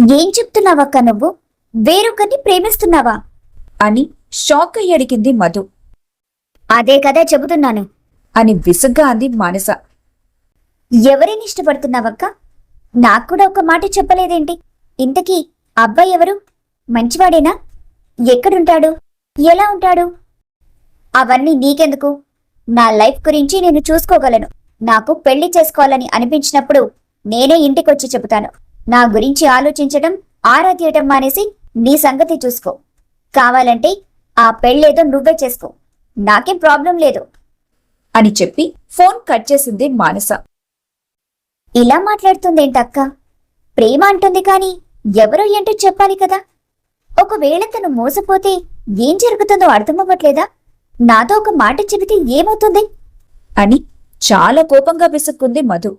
ఏం చెప్తున్నావక్క నువ్వు వేరొకరిని ప్రేమిస్తున్నావా? అని షాక్ అయ్యి అడిగింది మధు. అదే కదా చెబుతున్నాను. అని విసుగ్గా అంది మానస. ఎవరిని ఇష్టపడుతున్నావక్క? నాకు కూడా ఒక మాట చెప్పలేదేంటి? ఇంతకీ అబ్బాయి ఎవరు? మంచివాడేనా? ఎక్కడుంటాడు? ఎలా ఉంటాడు? అవన్నీ నీకెందుకు? నా లైఫ్ గురించి నేను చూసుకోగలను. నాకు పెళ్ళి చేసుకోవాలని అనిపించినప్పుడు నేనే ఇంటికొచ్చి చెబుతాను. నా గురించి ఆలోచించడం ఆరా తీయటం మానేసి నీ సంగతి చూసుకో. కావాలంటే ఆ పెళ్ళేదో నువ్వే చేసుకో. నాకేం ప్రాబ్లం లేదు. అని చెప్పి ఫోన్ కట్ చేసింది మానస. ఇలా మాట్లాడుతుందేంటక్క? ప్రేమ అంటుంది కాని ఎవరో ఏంటో చెప్పాలి కదా. ఒకవేళ తను మోసపోతే ఏం జరుగుతుందో అర్థమవ్వట్లేదా? నాతో ఒక మాట చెబితే ఏమవుతుంది? అని చాలా కోపంగా విసుక్కుంది మధు.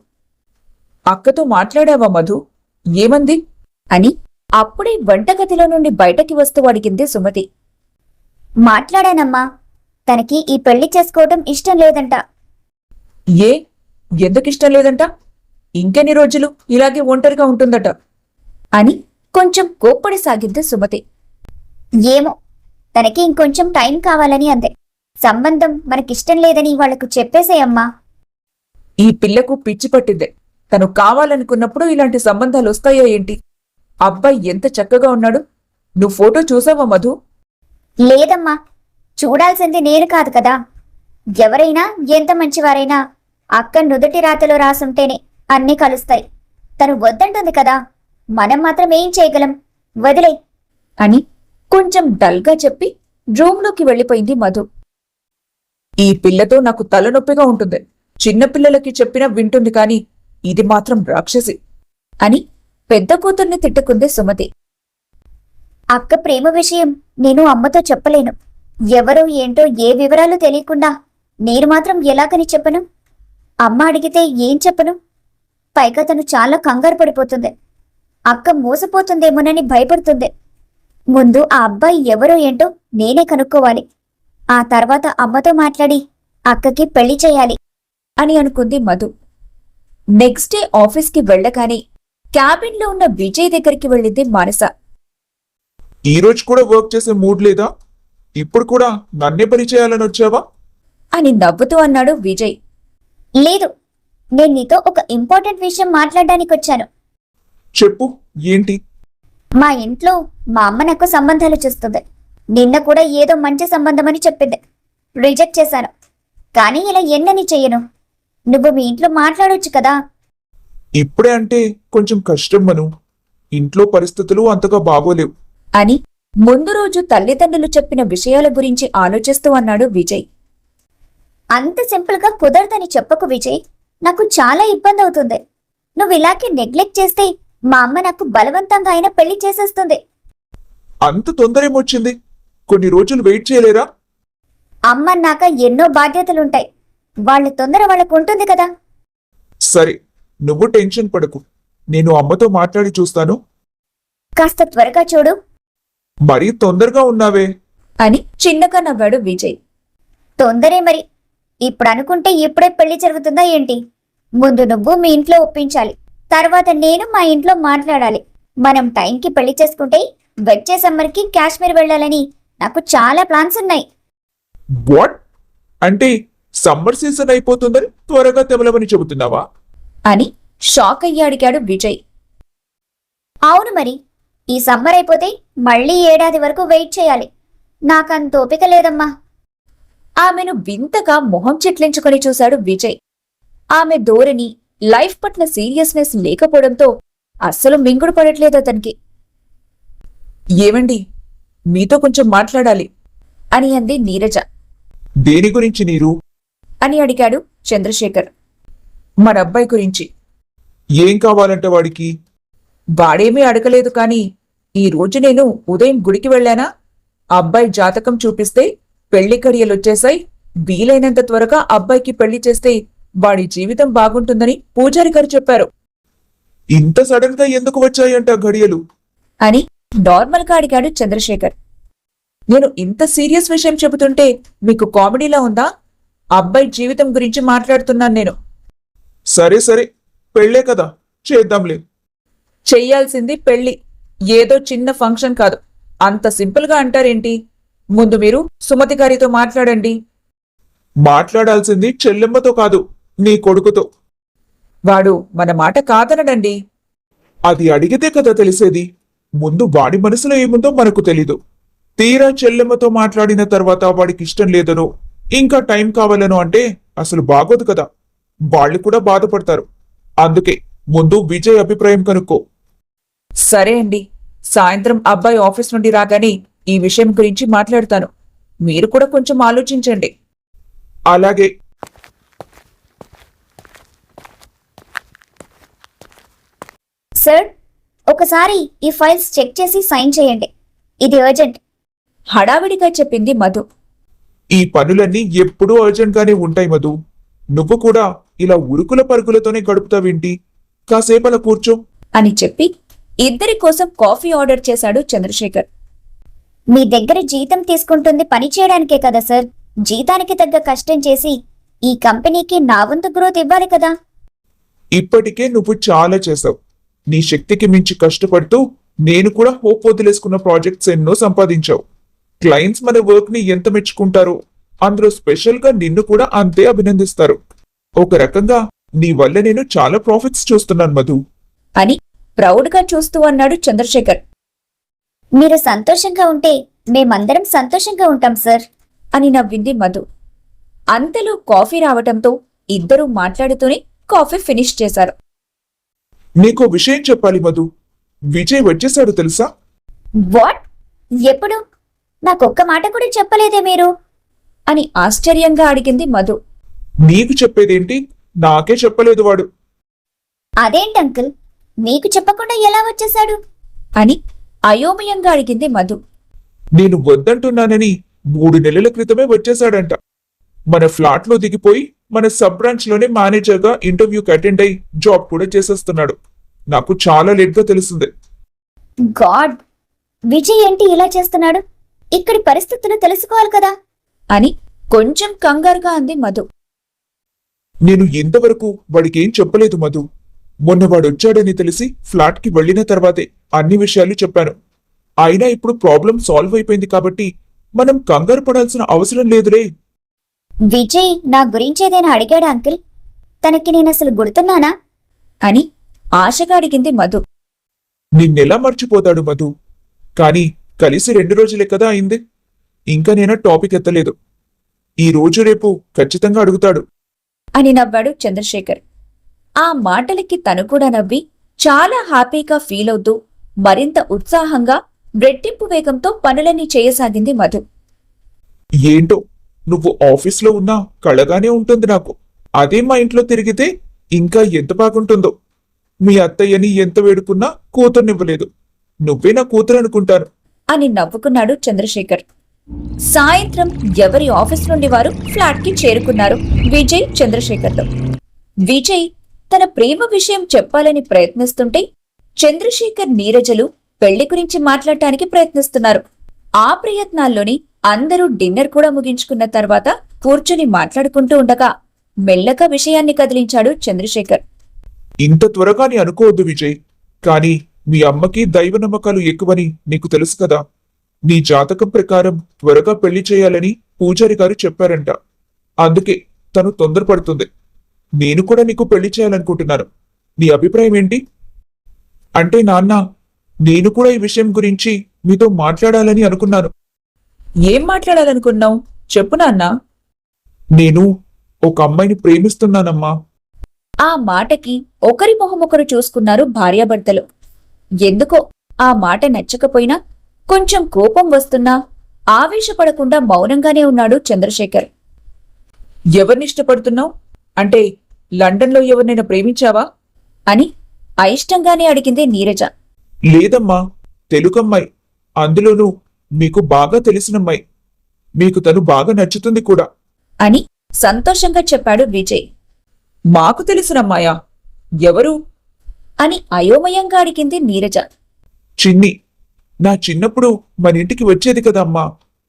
అక్కతో మాట్లాడావా మధు? ఏమంది? అని అప్పుడే వంటగదిలో నుండి బయటకి వస్తూ అడిగింది సుమతి. మాట్లాడానమ్మా తనకి ఈ పెళ్ళి చేసుకోవటం ఇష్టం లేదంట. ఏ? ఎందుకిష్టం లేదంట? ఇంకెన్ని రోజులు ఇలాగే ఒంటరిగా ఉంటుందట. అని కొంచెం కోప్పడి సాగింది సుమతి. ఏమో తనకి ఇంకొంచెం టైం కావాలని అందే. సంబంధం మనకిష్టం లేదని వాళ్ళకు చెప్పేసేయమ్మా. ఈ పిల్లకు పిచ్చి పట్టిందే. తను కావాలనుకున్నప్పుడు ఇలాంటి సంబంధాలు వస్తాయో ఏంటి? అబ్బాయి ఎంత చక్కగా ఉన్నాడు. నువ్వు ఫోటో చూసావా మధు? లేదమ్మా చూడాల్సింది నేను కాదు కదా. ఎవరైనా ఎంత మంచివారైనా అక్క నుదుటి రాతలో రాసుంటేనే అన్నీ కలుస్తాయి. తను వద్దంటుంది కదా మనం మాత్రం ఏం చేయగలం? వదిలే. అని కొంచెం డల్గా చెప్పి రూంలోకి వెళ్ళిపోయింది మధు. ఈ పిల్లతో నాకు తలనొప్పిగా ఉంటుంది. చిన్నపిల్లలకి చెప్పినా వింటుంది కాని ఇది మాత్రం రాక్షసి. అని పెద్ద కూతుర్ని తిట్టుకుంది సుమతి. అక్క ప్రేమ విషయం నేను అమ్మతో చెప్పలేను. ఎవరో ఏంటో ఏ వివరాలు తెలియకుండా నేను మాత్రం ఎలాగని చెప్పను? అమ్మ అడిగితే ఏం చెప్పను? పైగా తను చాలా కంగారు పడిపోతుంది. అక్క మోసపోతుందేమోనని భయపడుతుంది. ముందు ఆ అబ్బాయి ఎవరో ఏంటో నేనే కనుక్కోవాలి. ఆ తర్వాత అమ్మతో మాట్లాడి అక్కకి పెళ్ళి చేయాలి అని అనుకుంది మధు. నెక్స్ట్ డే ఆఫీస్కి వెళ్ళగానే క్యాబిన్లో ఉన్న విజయ్ దగ్గరికి వెళ్ళింది మానస. ఈ రోజు కూడా వర్క్ చేసే మూడ్ లేదా? ఇప్పుడు కూడా నన్నే పని చేయాలని వచ్చావా? అని నవ్వుతూ అన్నాడు విజయ్. లేదు నేను నీతో ఒక ఇంపార్టెంట్ విషయం మాట్లాడడానికి వచ్చాను. చెప్పు ఏంటి? మా ఇంట్లో మా అమ్మ నాకు సంబంధాలు చూస్తుంది. నిన్న కూడా ఏదో మంచి సంబంధం అని చెప్పింది. రిజెక్ట్ చేశాను. కానీ ఇలా ఎన్నని చెయ్యను నువ్వు మీ ఇంట్లో మాట్లాడొచ్చు కదా. ఇప్పుడే అంటే కొంచెం కష్టం మను. ఇంట్లో పరిస్థితులు అంతగా బాగోలేవు. అని ముందు రోజు తల్లిదండ్రులు చెప్పిన విషయాల గురించి ఆలోచిస్తూ అన్నాడు విజయ్. అంత సింపుల్గా కుదరదని చెప్పకు విజయ్. నాకు చాలా ఇబ్బంది అవుతుంది నువ్వు ఇలాగే నెగ్లెక్ట్ చేస్తే మా అమ్మ నాకు బలవంతంగా అయినా పెళ్ళి చేసేస్తుంది. అంత తొందర ఏమొచ్చింది కొన్ని రోజులు వెయిట్ చేయలేరా? అమ్మ అన్నాక ఎన్నో బాధ్యతలుంటాయి. వాళ్ళ తొందర వాళ్ళకు ఉంటుంది కదా. సరే నువ్వు టెన్షన్ పడకు. నేను అమ్మతో మాట్లాడి చూస్తాను. కాస్త త్వరగా చూడు. మరీ తొందరగా ఉన్నావే. అని చిన్నగా నవ్వాడు విజయ్. తొందరే మరి. ఇప్పుడు అనుకుంటే ఇప్పుడే పెళ్ళి జరుగుతుందా ఏంటి? ముందు నువ్వు మీ ఇంట్లో ఒప్పించాలి. తర్వాత నేను మా ఇంట్లో మాట్లాడాలి. మనం టైంకి పెళ్ళి చేసుకుంటే వచ్చే సమ్మర్కి కాశ్మీర్ వెళ్ళాలని నాకు చాలా ప్లాన్స్ ఉన్నాయి. వాట్? అంటే సమ్మర్ సీజన్ అయిపోతుందని త్వరగా తెమలమని చెబుతున్నావా? అని షాక్ అయ్యి అడిగాడు విజయ్. అవును మరి ఈ సమ్మర్ అయిపోతే మళ్ళీ ఏడాది వరకు వెయిట్ చేయాలి. నాకంత ఓపిక లేదమ్మా. ఆమెను వింతగా మొహం చిట్లించుకొని చూశాడు విజయ్. ఆమె ధోరణి లైఫ్ పట్ల సీరియస్నెస్ లేకపోవడంతో అస్సలు మింగుడు పడట్లేదు అతనికి. ఏమండి మీతో కొంచెం మాట్లాడాలి. అని అంది నీరజ. దేని గురించి నీరు? అని అడిగాడు చంద్రశేఖర్. మన అబ్బాయి గురించి. ఏం కావాలంటే వాడికి? వాడేమీ అడగలేదు కాని ఈ రోజు నేను ఉదయం గుడికి వెళ్ళానా? అబ్బాయి జాతకం చూపిస్తే పెళ్ళి కడియలొచ్చేశాయి వీలైనంత త్వరగా అబ్బాయికి పెళ్ళి చేస్తే వాడి జీవితం బాగుంటుందని పూజారి గారు చెప్పారు. ఇంత సడన్గా ఎందుకు వచ్చాయంట ఘడియలు? అని నార్మల్గా అడిగాడు చంద్రశేఖర్. నేను ఇంత సీరియస్ విషయం చెబుతుంటే మీకు కామెడీలా ఉందా? అబ్బాయి జీవితం గురించి మాట్లాడుతున్నాను నేను. సరే సరే. పెళ్ళే కదా. చేద్దాంలే. చెయ్యాల్సింది పెళ్ళి ఏదో చిన్న ఫంక్షన్ కాదు. అంత సింపుల్గా అంటారేంటి? ముందు మీరు సుమతి గారితో మాట్లాడండి. మాట్లాడాల్సింది చెల్లెమ్మతో కాదు నీ కొడుకుతో. వాడు మన మాట కాదనడండి. అది అడిగితే కదా తెలిసేది. ముందు వాడి మనసులో ఏముందో మనకు తెలీదు. తీరా చెల్లెమ్మతో మాట్లాడిన తర్వాత వాడికి ఇష్టం లేదనో ఇంకా టైం కావాలనో అంటే అసలు బాగోదు కదా. వాళ్ళు కూడా బాధపడతారు. అందుకే ముందు విజయ్ అభిప్రాయం కనుక్కో. సరే అండి. సాయంత్రం అబ్బాయి ఆఫీస్ నుండి రాగానే ఈ విషయం గురించి మాట్లాడతాను. మీరు కూడా కొంచెం ఆలోచించండి. అలాగే. సార్ ఒకసారి ఈ ఫైల్స్ చెక్ చేసి సైన్ చేయండి. ఇది అర్జెంట్. హడావిడిగా చెప్పింది మధు. ఈ పనులన్నీ ఎప్పుడూ అర్జెంట్ గానే ఉంటాయి మధు. నువ్వు కూడా ఇలా ఉరుకుల పరుగులతోనే గడుపుతావేంటి? కాసేపు అలా కూర్చో. అని చెప్పి ఇద్దరి కోసం కాఫీ ఆర్డర్ చేశాడు చంద్రశేఖర్. మీ దగ్గర జీతం తీసుకుంటుంది పని చేయడానికే కదా సార్. జీతానికి తగ్గ కష్టం చేసి ఈ కంపెనీకి నా వంతు గ్రోత్ ఇవ్వాలి కదా. ఇప్పటికే నువ్వు చాలా చేసావు నీ శక్తికి మించి కష్టపడుతూ నేను కూడా హోప్ వదిలేసుకున్న ప్రాజెక్ట్స్ ఎన్నో సంపాదించావు. క్లయింట్స్ మన వర్క్ని ఎంత మెచ్చుకుంటారో? అందులో స్పెషల్గా నిన్ను కూడా అంతే అభినందిస్తారు. ఒక రకంగా నీ వల్ల నేను చాలా ప్రాఫిట్స్ చూస్తున్నాను మధు. అని ప్రౌడ్గా చూస్తూ అన్నాడు చంద్రశేఖర్. మీరు సంతోషంగా ఉంటే మేమందరం సంతోషంగా ఉంటాం సార్ అని నవ్వింది మధు. అంతలో కాఫీ రావటంతో ఇద్దరూ మాట్లాడుతూనే కాఫీ ఫినిష్ చేశారు. నీకో విషయం చెప్పాలి మధు. విజయ్ వచ్చేసాడు తెలుసా? వాట్? ఎప్పుడు? నాకొక్క మాట కూడా చెప్పలేదే మీరు? అని ఆశ్చర్యంగా అడిగింది మధు. నీకు చెప్పేదేంటి? నాకే చెప్పలేదు వాడు. అదేంటి అంకుల్? మీకు చెప్పకుండా ఎలా వచ్చేశాడు? అని అయోమయంగా అడిగింది మధు. నేను వద్దంటున్నానని మూడు నెలల క్రితమే వచ్చేసాడంట మన ఫ్లాట్లో దిగిపోయి మన సబ్ బ్రాంచ్లోనే మేనేజర్గా ఇంటర్వ్యూకి అటెండ్ అయి జాబ్ కూడా చేసేస్తున్నాడు. నాకు చాలా లేట్గా తెలిసింది గాడ్! విజయ్ ఏంటి ఇలా చేస్తున్నాడు? ఇక్కడి పరిస్థితులు తెలుసుకోవాలి కదా? అని కొంచెం కంగారుగా అంది మధు. నేను ఇంతవరకు వాడికి చెప్పలేదు మధు. మొన్న వాడు వచ్చాడని తెలిసి ఫ్లాట్కి వెళ్ళిన తర్వాతే అన్ని విషయాలు చెప్పాను. అయినా ఇప్పుడు ప్రాబ్లం సాల్వ్ అయిపోయింది కాబట్టి మనం కంగారు పడాల్సిన అవసరం లేదులే. విజయ్ నా గురించి ఏదైనా అడిగాడా అంకుల్? తనకి నేను అసలు గుర్తున్నానా? అని ఆశగా అడిగింది మధు. నిన్నెలా మర్చిపోతాడు మధు? కానీ కలిసి రెండు రోజులే కదా అయింది. ఇంకా నేను టాపిక్ ఎత్తలేదు. ఈ రోజు రేపు ఖచ్చితంగా అడుగుతాడు. అని నవ్వాడు చంద్రశేఖర్. ఆ మాటలకి తను కూడా నవ్వి చాలా హ్యాపీగా ఫీల్ అవుతూ మరింత ఉత్సాహంగా రెట్టింపు వేగంతో పనులన్నీ చేయసాగింది మధు. ఏంటో నువ్వు ఆఫీస్లో ఉన్నా కళగానే ఉంటుంది నాకు. అదే మా ఇంట్లో తిరిగితే ఇంకా ఎంత బాగుంటుందో. మీ అత్తయ్యని ఎంత వేడుకున్నా కూతుర్నివ్వలేదు. నువ్వే నా కూతురు అనుకుంటాను అని నవ్వుకున్నాడు చంద్రశేఖర్. సాయంత్రం ఎవరి ఆఫీస్ నుండి వారు ఫ్లాట్కి చేరుకున్నారు విజయ్ చంద్రశేఖర్తో. విజయ్ తన ప్రేమ విషయం చెప్పాలని ప్రయత్నిస్తుంటే చంద్రశేఖర్ నీరజలు పెళ్ళి గురించి మాట్లాడటానికి ప్రయత్నిస్తున్నారు. ఆ ప్రయత్నాల్లోని అందరూ డిన్నర్ కూడా ముగించుకున్న తర్వాత కూర్చుని మాట్లాడుకుంటూ ఉండగా మెల్లగా విషయాన్ని కదిలించాడు చంద్రశేఖర్. ఇంత త్వరగా అనుకోవద్దు విజయ్ కానీ మీ అమ్మకి దైవ నమ్మకాలు ఎక్కువని నీకు తెలుసు కదా. నీ జాతకం ప్రకారం త్వరగా పెళ్ళి చేయాలని పూజారి గారు చెప్పారంట. అందుకే తను తొందరపడుతుంది. నేను కూడా నీకు పెళ్ళి చేయాలనుకుంటున్నాను. నీ అభిప్రాయం ఏంటి? అంటే నాన్న నేను కూడా ఈ విషయం గురించి మీతో మాట్లాడాలని అనుకున్నాను. ఏం మాట్లాడాలనుకున్నావు? చెప్పు నాన్నా. నేను ఒక అమ్మాయిని ప్రేమిస్తున్నానమ్మా. ఆ మాటకి ఒకరి మొహమొకరు చూసుకున్నారు భార్యాభర్తలు. ఎందుకో? ఆ మాట నచ్చకపోయినా కొంచెం కోపం వస్తున్నా ఆవేశపడకుండా మౌనంగానే ఉన్నాడు చంద్రశేఖర్. ఎవరిని ఇష్టపడుతున్నావు? అంటే లండన్లో ఎవరినైనా ప్రేమించావా? అని అయిష్టంగానే అడిగింది నీరజ. లేదమ్మా తెలుగమ్మాయి. అందులోనూ మీకు బాగా తెలిసినమ్మాయి. మీకు తను బాగా నచ్చుతుంది కూడా. అని సంతోషంగా చెప్పాడు విజయ్. మాకు తెలిసినమ్మాయా ఎవరు? అని అయోమయంగా అడిగింది నీరజ. చిన్ని నా చిన్నప్పుడు మన ఇంటికి వచ్చేది కదా అమ్మా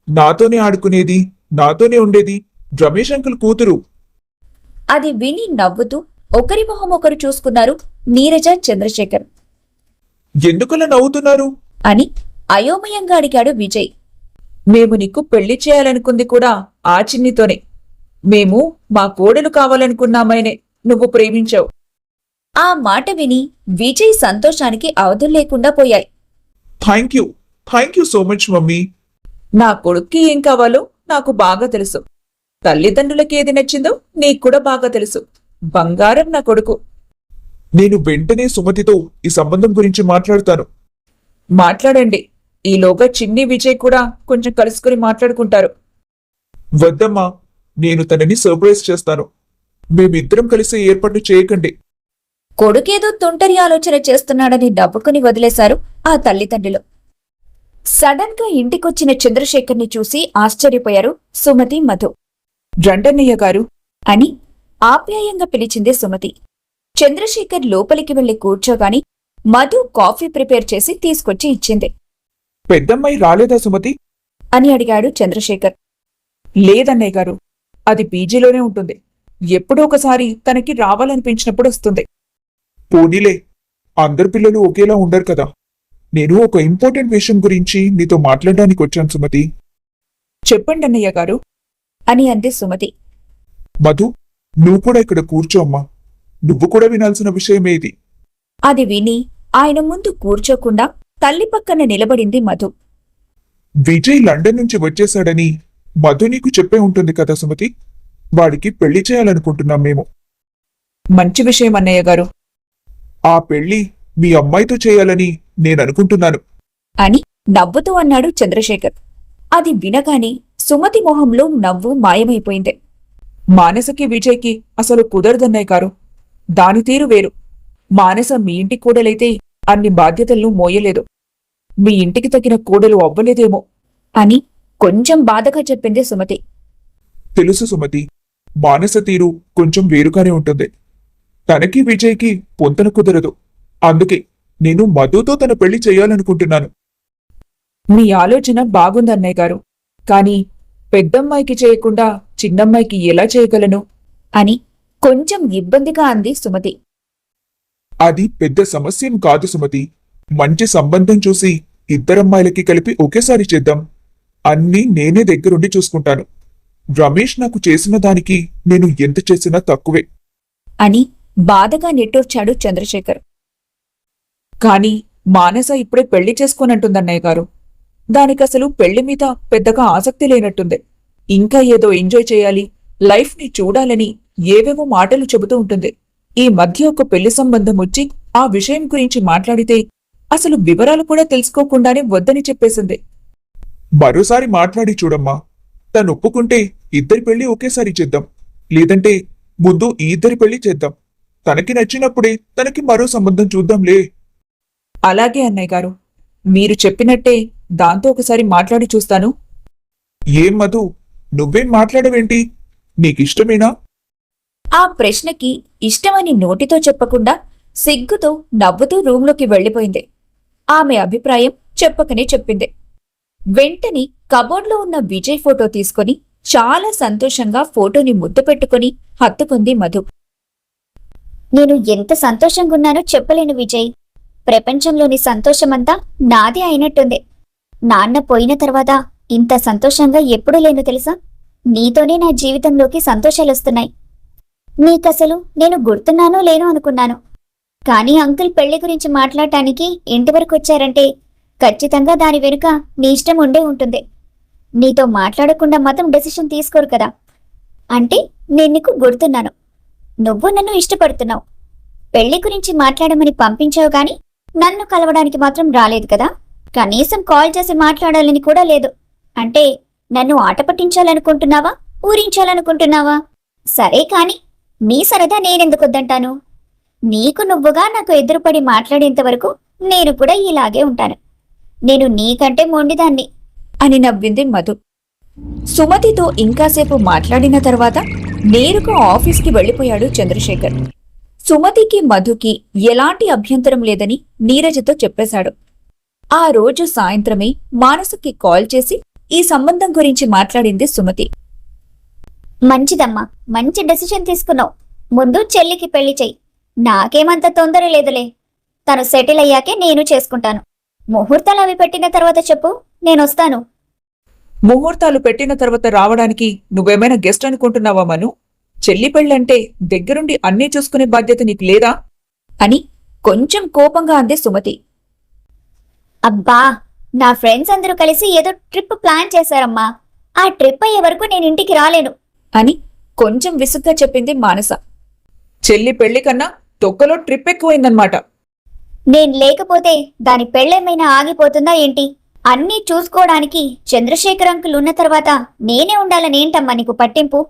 నాతోనే ఆడుకునేది నాతోనే ఉండేది. రమేష్ అంకుల్ కూతురు. అది విని నవ్వుతూ ఒకరి మొహం ఒకరు చూసుకున్నారు నీరజ చంద్రశేఖర్. ఎందుకలా నవ్వుతున్నారు? అని అయోమయంగా అడిగాడు విజయ్. మేము నీకు పెళ్ళి చేయాలనుకుంది కూడా ఆ చిన్నితోనే. మేము మా కోడలు కావాలనుకున్నామనే నువ్వు ప్రేమించావు. ఆ మాట విని విజయ్ సంతోషానికి అవధులు లేకుండా పోయాయి. Thank you. Thank you so much mummy. నా కొడుక్కి ఏం కావాలో నాకు బాగా తెలుసు. తల్లిదండ్రులకి ఏది నచ్చిందో నీకు కూడా బాగా తెలుసు. బంగారం నా కొడుకు. నేను వెంటనే సుమతితో ఈ సంబంధం గురించి మాట్లాడతాను. మాట్లాడండి. ఈలోగా చిన్ని విజయ్ కూడా కొంచెం కలుసుకుని మాట్లాడుకుంటారు. వద్దమ్మా నేను తనని సర్ప్రైజ్ చేస్తాను. మేమిద్దరం కలిసి ఏర్పాటు చేయకండి. కొడుకేదో తుంటరి ఆలోచన చేస్తున్నాడని నవ్వుకుని వదిలేశారు ఆ తల్లిదండ్రులు. సడన్గా ఇంటికొచ్చిన చంద్రశేఖర్ని చూసి ఆశ్చర్యపోయారు సుమతి మధు. రండన్నయ్య గారు. అని ఆప్యాయంగా పిలిచింది సుమతి. చంద్రశేఖర్ లోపలికి వెళ్ళి కూర్చోగాని మధు కాఫీ ప్రిపేర్ చేసి తీసుకొచ్చి ఇచ్చింది. పెద్దమ్మాయి రాలేదా సుమతి? అని అడిగాడు చంద్రశేఖర్. లేదన్నయ్య గారు. అది పీజీలోనే ఉంటుంది. ఎప్పుడో ఒకసారి తనకి రావాలనిపించినప్పుడు వస్తుంది. పోనీలే అందరు పిల్లలు ఒకేలా ఉండరు కదా. నేను ఒక ఇంపార్టెంట్ విషయం గురించి నీతో మాట్లాడడానికి వచ్చాను సుమతి. చెప్పండి అన్నయ్య గారు అని అంది సుమతి. మధు నువ్వు కూడా ఇక్కడ కూర్చో అమ్మా. నువ్వు కూడా వినాల్సిన విషయమే ఇది. అది విని ఆయన ముందు కూర్చోకుండా తల్లి పక్కన నిలబడింది మధు. విజయ్ లండన్ నుంచి వచ్చేశాడని మధు నీకు చెప్పే ఉంటుంది కదా సుమతి. వాడికి పెళ్ళి చేయాలనుకుంటున్నాం మేము. మంచి విషయం అన్నయ్య గారు. ఆ పెళ్ళి మీ అమ్మాయితో చేయాలని నేను అనుకుంటున్నాను. అని నవ్వుతూ అన్నాడు చంద్రశేఖర్. అది వినగానే సుమతి మొహంలో నవ్వు మాయమైపోయింది. మానసకి విజయ్కి అసలు కుదరదన్నయ్య గారు. దాని తీరు వేరు. మానస మీ ఇంటి కూడలైతే అన్ని బాధ్యతలను మోయలేదు. మీ ఇంటికి తగిన కూడలు అవ్వలేదేమో. అని కొంచెం బాధగా చెప్పింది సుమతి. తెలుసు సుమతి మానస తీరు కొంచెం వేరుగానే ఉంటుంది. తనకి విజయ్కి పొంతన కుదరదు. అందుకే నేను మధుతో తన పెళ్ళి చేయాలనుకుంటున్నాను. మీ ఆలోచన బాగుందన్నయ్య గారు. కాని పెద్దమ్మాయికి చేయకుండా చిన్నమ్మాయికి ఎలా చేయగలను? అని కొంచెం ఇబ్బందిగా అంది సుమతి. అది పెద్ద సమస్యేం కాదు సుమతి. మంచి సంబంధం చూసి ఇద్దరమ్మాయిలకి కలిపి ఒకేసారి చేద్దాం. అన్నీ నేనే దగ్గరుండి చూసుకుంటాను. రమేష్ నాకు చేసిన దానికి నేను ఎంత చేసినా తక్కువే. అని బాధగా నిట్టూర్చాడు చంద్రశేఖర్. కాని మానస ఇప్పుడే పెళ్ళి చేసుకోనంటుందన్నయ్య గారు. దానికసలు పెళ్ళి మీద పెద్దగా ఆసక్తి లేనట్టుంది. ఇంకా ఏదో ఎంజాయ్ చేయాలి లైఫ్ని చూడాలని ఏవేవో మాటలు చెబుతూ ఉంటుంది. ఈ మధ్య ఒక పెళ్ళి సంబంధం వచ్చి ఆ విషయం గురించి మాట్లాడితే అసలు వివరాలు కూడా తెలుసుకోకుండానే వద్దని చెప్పేసింది. మరోసారి మాట్లాడి చూడమ్మా. తను ఒప్పుకుంటే ఇద్దరి పెళ్ళి ఒకేసారి చేద్దాం. లేదంటే ముందు ఈ ఇద్దరి పెళ్ళి చేద్దాం. తనకి నచ్చినప్పుడే తనకి మరో సంబంధం చూద్దాంలే. అలాగే అన్నయ్య గారు. మీరు చెప్పినట్టే దాంతో ఒకసారి మాట్లాడి చూస్తాను. ఏం మధు? నువ్వేం మాట్లాడవేంటి? నీకిష్టమేనా? ఆ ప్రశ్నకి ఇష్టమని నోటితో చెప్పకుండా సిగ్గుతో నవ్వుతూ రూంలోకి వెళ్ళిపోయింది. ఆమె అభిప్రాయం చెప్పకనే చెప్పింది. వెంటనే కబోర్డ్లో ఉన్న విజయ్ ఫోటో తీసుకొని చాలా సంతోషంగా ఫోటోని ముద్దు పెట్టుకుని హత్తుకుంది మధు. నేను ఎంత సంతోషంగా ఉన్నానో చెప్పలేను విజయ్. ప్రపంచంలోని సంతోషమంతా నాదే అయినట్టుంది. నాన్న పోయిన తర్వాత ఇంత సంతోషంగా ఎప్పుడూ లేను తెలుసా? నీతోనే నా జీవితంలోకి సంతోషాలొస్తున్నాయి. నీకసలు నేను గుర్తున్నానో లేనో అనుకున్నాను. కానీ అంకుల్ పెళ్ళి గురించి మాట్లాడటానికి ఇంటి వరకు వచ్చారంటే ఖచ్చితంగా దాని వెనుక నీ ఇష్టం ఉండే ఉంటుంది. నీతో మాట్లాడకుండా మాత్రం డెసిషన్ తీసుకోరు కదా. అంటే నేను నీకు గుర్తున్నాను. నువ్వు నన్ను ఇష్టపడుతున్నావు. పెళ్ళి గురించి మాట్లాడమని పంపించావు గాని నన్ను కలవడానికి మాత్రం రాలేదు కదా. కనీసం కాల్ చేసి మాట్లాడాలని కూడా లేదు. అంటే నన్ను ఆట పట్టించాలనుకుంటున్నావా? ఊరించాలనుకుంటున్నావా? సరే కాని నీ సరదా నేనెందుకొద్దంటాను నీకు నువ్వుగా నాకు ఎదురుపడి మాట్లాడేంత వరకు నేను కూడా ఇలాగే ఉంటాను. నేను నీకంటే మొండిదాన్ని. అని నవ్వింది మధు. సుమతితో ఇంకాసేపు మాట్లాడిన తర్వాత నేరుగా ఆఫీస్కి వెళ్ళిపోయాడు చంద్రశేఖర్. సుమతికి మధుకి ఎలాంటి అభ్యంతరం లేదని నీరజతో చెప్పేశాడు. ఆ రోజు సాయంత్రమే మానసుకి కాల్ చేసి ఈ సంబంధం గురించి మాట్లాడింది సుమతి. మంచిదమ్మా మంచి డెసిషన్ తీసుకున్నావు. ముందు చెల్లికి పెళ్ళి చెయ్యి. నాకేమంత తొందర లేదులే. తను సెటిల్ అయ్యాకే నేను చేసుకుంటాను. ముహూర్తాలు అవి పెట్టిన తర్వాత చెప్పు నేను వస్తాను ముహూర్తాలు పెట్టిన తర్వాత రావడానికి నువ్వేమైనా గెస్ట్ అనుకుంటున్నావా మను? చెల్లి పెళ్ళంటే దగ్గరుండి అన్నీ చూసుకునే బాధ్యత నీకు లేదా? అని కొంచెం కోపంగా అంది సుమతి. అబ్బా నా ఫ్రెండ్స్ అందరూ కలిసి ఏదో ట్రిప్ ప్లాన్ చేశారమ్మా. ఆ ట్రిప్ అయ్యే వరకు నేను ఇంటికి రాలేను. అని కొంచెం విసుగ్గా చెప్పింది మానస. చెల్లి పెళ్ళి కన్నా తొక్కలో ట్రిప్ ఎక్కువైందన్నమాట. నేను లేకపోతే దాని పెళ్ళేమైనా ఆగిపోతుందా ఏంటి? అన్నీ చూసుకోవడానికి చంద్రశేఖర్ అంకుల్ ఉన్న తర్వాత నేనే ఉండాలని ఏంటమ్మా నీకు పట్టింపు?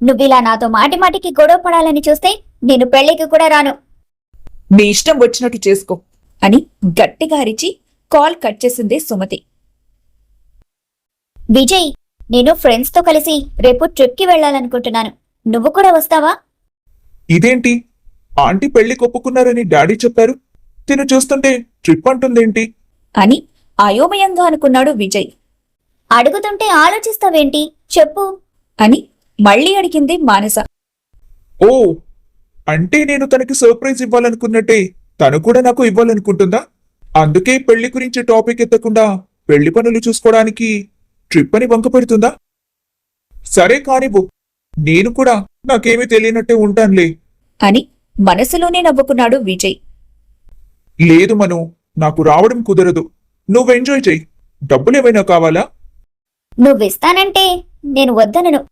నువ్విలా నాతో మాటి మాటికి గొడవ పడాలని చూస్తే నేను పెళ్ళికి కూడా రాను. నీ ఇష్టం వచ్చినట్టు చేసుకో. అని గట్టిగా అరిచి కాల్ కట్ చేసింది సుమతి. విజయ్ నేను ఫ్రెండ్స్తో కలిసి రేపు ట్రిప్కి వెళ్ళాలనుకుంటున్నాను. నువ్వు కూడా వస్తావా? ఇదేంటి? ఆంటీ పెళ్ళి ఒప్పుకున్నారని డాడీ చెప్పారు. తిను చూస్తుంటే ట్రిప్ అంటుందేంటి? అని అయోమయంగా అనుకున్నాడు విజయ్. అడుగుతుంటే ఆలోచిస్తావేంటి? చెప్పు. అని మళ్ళీ అడిగింది మానస. ఓ అంటే నేను తనకి సర్ప్రైజ్ ఇవ్వాలనుకున్నట్టే తను కూడా నాకు ఇవ్వాలనుకుంటుందా? అందుకే పెళ్ళి గురించి టాపిక్ ఎత్తకుండా పెళ్ళి పనులు చూసుకోవడానికి ట్రిప్ అని వంక పెడుతుందా? సరే కానివ్వు నేను కూడా నాకేమీ తెలియనట్టే ఉంటానులే. అని మనసులోనే నవ్వుకున్నాడు విజయ్. లేదు మను నాకు రావడం కుదరదు. నువ్వు ఎంజాయ్ చెయ్యి డబ్బులేమైనా కావాలా? నువ్విస్తానంటే నేను వద్దనను.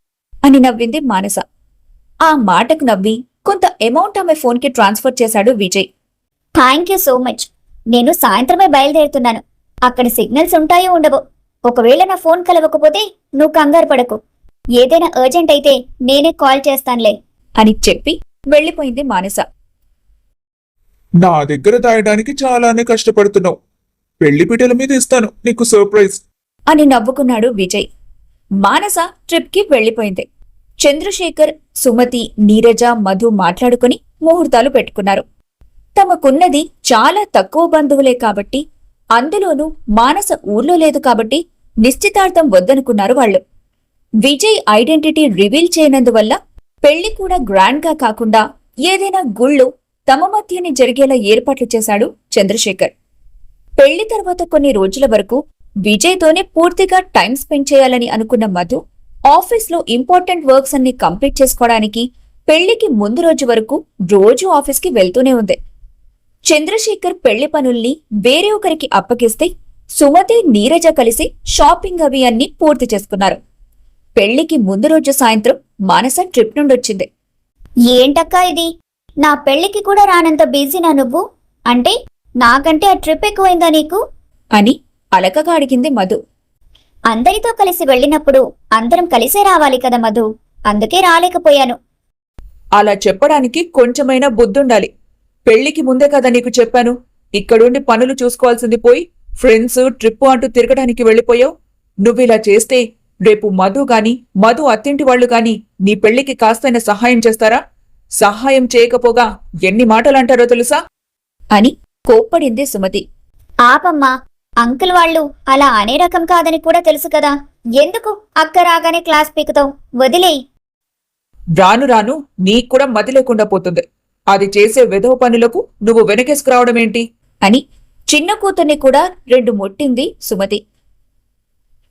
అని నవ్వింది మానస. ఆ మాటకు నవ్వి కొంత అమౌంట్ ఆమె ఫోన్కి ట్రాన్స్ఫర్ చేశాడు Vijay. Thank you so much నేను సాయంత్రమే బయలుదేరుతున్నాను. అక్కడ సిగ్నల్స్ ఉంటాయో ఉండవో. ఒకవేళ నా ఫోన్ కలవకపోతే నువ్వు కంగారు పడకు. ఏదైనా అర్జెంట్ అయితే నేనే కాల్ చేస్తానులే. అని చెప్పి వెళ్ళిపోయింది మానస. నా దగ్గర దాయడానికి చాలానే కష్టపడుతున్నావు. పెళ్ళి పీటల మీద ఇస్తాను. నీకు సర్ప్రైజ్ అని నవ్వుకున్నాడు విజయ్. మానస ట్రిప్కి వెళ్ళిపోయింది. చంద్రశేఖర్ సుమతి నీరజ మధు మాట్లాడుకుని ముహూర్తాలు పెట్టుకున్నారు. తమకున్నది చాలా తక్కువ బంధువులే కాబట్టి అందులోనూ మానస ఊర్లో లేదు కాబట్టి నిశ్చితార్థం వద్దనుకున్నారు వాళ్ళు. విజయ్ ఐడెంటిటీ రివీల్ చేయనందువల్ల పెళ్ళి కూడా గ్రాండ్గా కాకుండా ఏదైనా గుళ్ళు తమ మధ్యనే జరిగేలా ఏర్పాట్లు చేశాడు చంద్రశేఖర్. పెళ్ళి తర్వాత కొన్ని రోజుల వరకు విజయ్తోనే పూర్తిగా టైం స్పెండ్ చేయాలని అనుకున్న మధు ఆఫీస్లో ఇంపార్టెంట్ వర్క్స్ అన్ని కంప్లీట్ చేసుకోవడానికి పెళ్ళికి ముందు రోజు వరకు రోజు ఆఫీస్కి వెళ్తూనే ఉంది. చంద్రశేఖర్ పెళ్ళి పనుల్ని వేరే ఒకరికి అప్పగిస్తే సుమతి నీరజ కలిసి షాపింగ్ అవి అన్ని పూర్తి చేసుకున్నారు. పెళ్ళికి ముందు రోజు సాయంత్రం మానస ట్రిప్ నుండొచ్చింది ఏంటక్కా ఇది? నా పెళ్ళికి కూడా రానంత బిజీనా నువ్వు? అంటే నాకంటే ఆ ట్రిప్ ఎక్కువైందా నీకు? అని అలకగా అడిగింది మధు. అందరితో కలిసి వెళ్ళినప్పుడు అందరం కలిసే రావాలి కదా మధు. అందుకే రాలేకపోయాను. అలా చెప్పడానికి కొంచెమైనా బుద్ధుండాలి. పెళ్ళికి ముందే కదా నీకు చెప్పాను. ఇక్కడుండి పనులు చూసుకోవాల్సింది పోయి ఫ్రెండ్స్ ట్రిప్ అంటూ తిరగడానికి వెళ్ళిపోయావు. నువ్విలా చేస్తే రేపు మధు గాని మధు అత్తింటి వాళ్ళు గాని నీ పెళ్ళికి కాస్తైనా సహాయం చేస్తారా? సహాయం చేయకపోగా ఎన్ని మాటలు అంటారో తెలుసా? అని కోప్పడింది సుమతి. ఆపమ్మా అంకుల్ వాళ్ళు అలా అనే రకం కాదని కూడా తెలుసు కదా. ఎందుకు అక్క రాగానే క్లాస్ పీకుతావు? వదిలేయ్. రాను రాను నీకు కూడా మతి లేకుండా పోతుంది. అది చేసే వెధవ పనులకు నువ్వు వెనకేసుకురావడమేంటి అని చిన్న కూతుర్ని కూడా రెండు ముట్టింది సుమతి.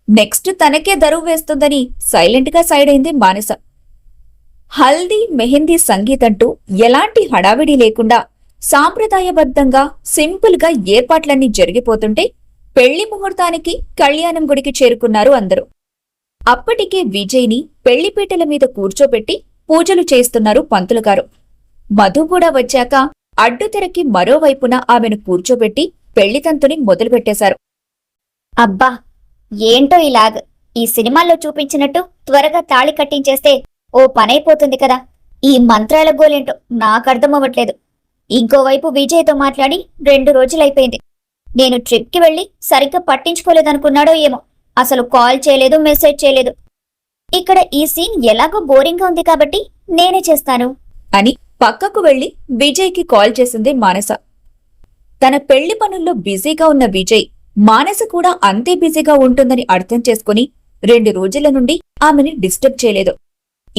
నెక్స్ట్ తనకే దరువు వేస్తుందని సైలెంట్గా సైడ్ అయింది మానస. హల్దీ మెహందీ సంగీతంటూ ఎలాంటి హడావిడి లేకుండా సాంప్రదాయబద్ధంగా సింపుల్గా ఏర్పాట్లన్నీ జరిగిపోతుంటే పెళ్ళి ముహూర్తానికి కళ్యాణం గుడికి చేరుకున్నారు అందరూ. అప్పటికే విజయ్ని పెళ్ళిపీటల మీద కూర్చోబెట్టి పూజలు చేస్తున్నారు పంతులు గారు. మధు కూడా వచ్చాక అడ్డుతెరకి మరోవైపున ఆమెను కూర్చోబెట్టి పెళ్ళితంతుని మొదలుపెట్టేశారు. అబ్బా! ఏంటో ఇలాగ? ఈ సినిమాల్లో చూపించినట్టు త్వరగా తాళి కట్టించేస్తే ఓ పనైపోతుంది కదా. ఈ మంత్రాల గోలేంటో నాకు అర్థమవ్వట్లేదు. ఇంకోవైపు విజయ్తో మాట్లాడి రెండు రోజులైపోయింది. నేను ట్రిప్కి వెళ్ళి సరిగ్గా పట్టించుకోలేదనుకున్నాడో ఏమో. అసలు కాల్ చేయలేదు మెసేజ్ చేయలేదు. ఇక్కడ ఈ సీన్ ఎలాగో బోరింగ్గా ఉంది కాబట్టి నేనే చేస్తాను. అని పక్కకు వెళ్ళి విజయ్కి కాల్ చేసింది మానస. తన పెళ్ళి పనుల్లో బిజీగా ఉన్న విజయ్ మానస కూడా అంతే బిజీగా ఉంటుందని అర్థం చేసుకుని రెండు రోజుల నుండి ఆమెని డిస్టర్బ్ చేయలేదు.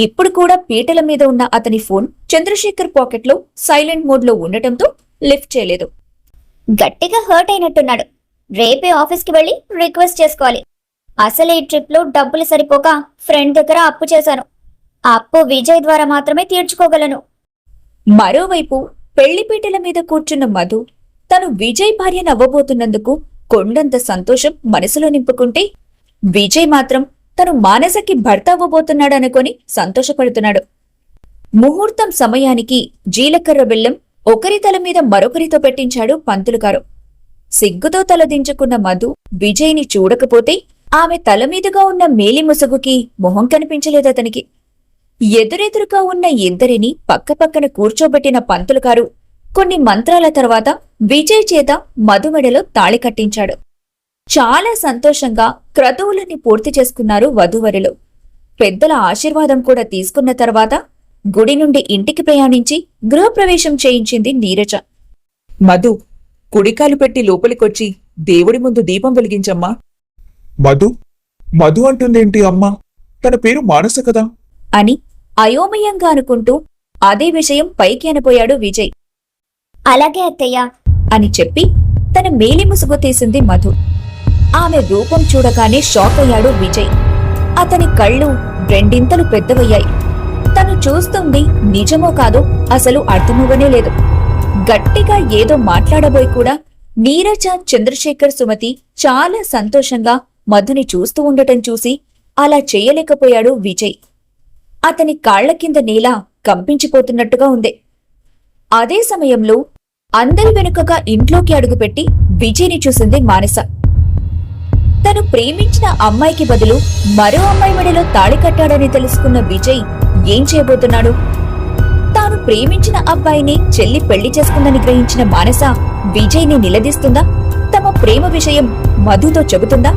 ఇప్పుడు కూడా పీటల మీద ఉన్న అతని ఫోన్ చంద్రశేఖర్ పాకెట్లో సైలెంట్ మోడ్లో ఉండటంతో లిఫ్ట్ చేయలేదు. గట్టిగా హర్ట్ అయినట్టున్నాడు. రేపే ఆఫీస్కి వెళ్ళి రిక్వెస్ట్ చేసుకోవాలి. అసలు ఈ ట్రిప్లో డబ్బులు సరిపోక ఫ్రెండ్ దగ్గర అప్పు చేశాను. అప్పు విజయ్ ద్వారా మాత్రమే తీర్చుకోగలను. మరోవైపు పెళ్ళిపీటల మీద కూర్చున్న మధు తను విజయ్ భార్య నవ్వబోతున్నందుకు కొండంత సంతోషం మనసులో నింపుకుంటే విజయ్ మాత్రం తను మానసకి భర్త అవ్వబోతున్నాడనుకొని సంతోషపడుతున్నాడు. ముహూర్తం సమయానికి జీలకర్ర బెల్లం ఒకరి తల మీద మరొకరితో పెట్టించాడు పంతులుగారు సిగ్గుతో తలదించుకున్న మధు విజయ్ని చూడకపోతే ఆమె తల మీదుగా ఉన్న మేలి ముసుగుకి మొహం కనిపించలేదతనికి ఎదురెదురుగా ఉన్న ఇద్దరిని పక్కపక్కన కూర్చోబెట్టిన పంతులుగారు కొన్ని మంత్రాల తర్వాత విజయ్ చేత మధుమెడలో తాళి కట్టించాడు. చాలా సంతోషంగా క్రతువులని పూర్తి చేసుకున్నారు వధూవరులు. పెద్దల ఆశీర్వాదం కూడా తీసుకున్న తర్వాత గుడి నుండి ఇంటికి ప్రయాణించి గృహప్రవేశం చేయించింది నీరజ. మధు కుడికాలు పెట్టి లోపలికొచ్చి దేవుడి ముందు దీపం వెలిగించమ్మా. మధు మధు అంటుందేంటి అమ్మ? తన పేరు మానస కదా? అని అయోమయంగా అనుకుంటూ అదే విషయం పైకి అనపోయాడు విజయ్. అలాగే అత్తయ్య. అని చెప్పి తన మేలి ముసుగు తీసింది మధు. ఆమె రూపం చూడగానే షాక్ అయ్యాడు విజయ్. అతని కళ్ళు రెండింతలు పెద్దవయ్యాయి. తను చూస్తుంది నిజమో కాదో అసలు అర్థమవ్వనే లేదు. గట్టిగా ఏదో మాట్లాడబోయి కూడా నీరజ చంద్రశేఖర్ సుమతి చాలా సంతోషంగా మధుని చూస్తూ ఉండటం చూసి అలా చేయలేకపోయాడు విజయ్. అతని కాళ్ళ కింద నేల కంపించిపోతున్నట్టుగా ఉంది. అదే సమయంలో అందరి వెనుకగా ఇంట్లోకి అడుగుపెట్టి విజయ్ని చూసింది మానస. తను ప్రేమించిన అమ్మాయికి బదులు మరో అమ్మాయి మెడలో తాళి కట్టాడని తెలుసుకున్న విజయ్ ఏం చేయబోతున్నాడు? తాను ప్రేమించిన అబ్బాయిని చెల్లి పెళ్ళి చేసుకుందని గ్రహించిన మానస విజయ్ని నిలదీస్తుందా? తమ ప్రేమ విషయం మధుతో చెబుతుందా?